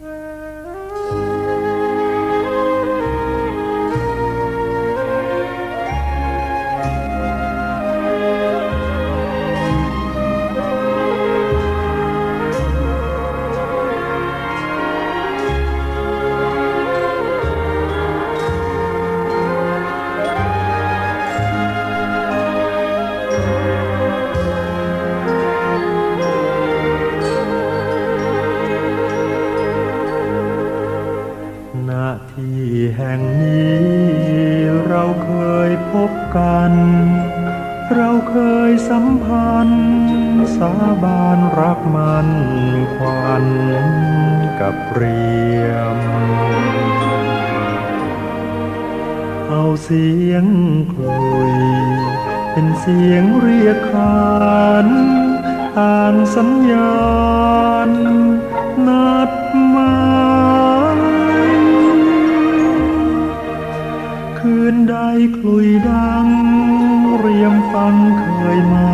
ณ ห่งนี้เราเคยพบกัน เราเคยสัมพันธ์ สาบานรักมันควันกับเรียม เอาเสียงคลุย เป็นเสียงเรียกขานต่างสัญญาณนัด รียมฟังเคยมา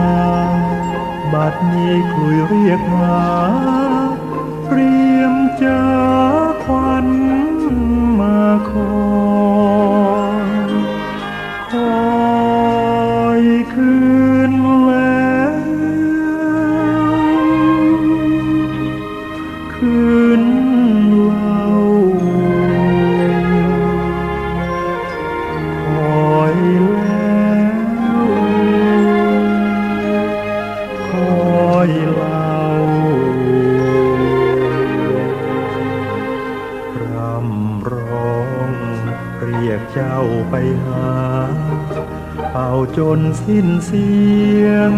บัดนี้คุยเรียกหาเรียมจะ ยกเจ้าไปหา เป่าจนสิ้นเสียง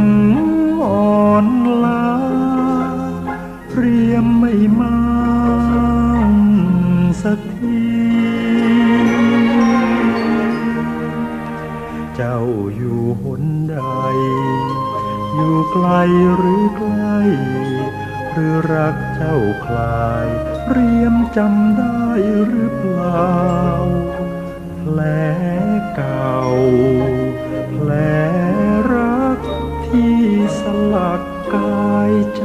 อ่อนล้าเรียมไม่มาสักที เจ้าอยู่หนใด อยู่ไกลหรือใกล้หรือรักเจ้าคลาย เรียมจำได้หรือเปล่า แผลเก่า แผลรักที่สลักกายใจ